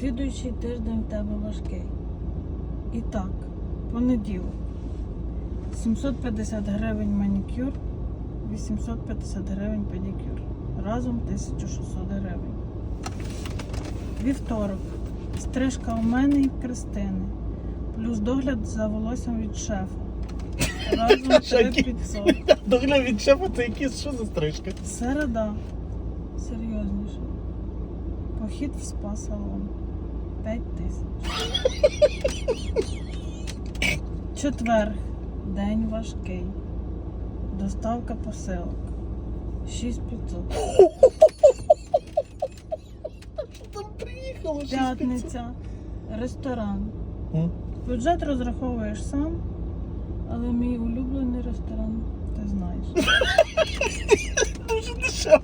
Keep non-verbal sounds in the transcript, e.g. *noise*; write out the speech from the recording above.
Слідуючий тиждень в тебе важкий. І так, понеділок. 750 гривень манікюр, 850 гривень педикюр. Разом 1600 гривень. Вівторок. Стрижка у мене і Кристини. Плюс догляд за волоссям від шефа. Разом *laughs* Шакі. 3500. *laughs* Догляд від шефа це якісь що за стрижка? Середа. Серйозніше. Похід в спа-салон. 5 тисяч. Четверг. День важкий. Доставка посилок. 6500. Там приїхало. П'ятниця. Ресторан. М? Бюджет розраховуєш сам, але мій улюблений ресторан ти знаєш. *laughs* Дуже дешево.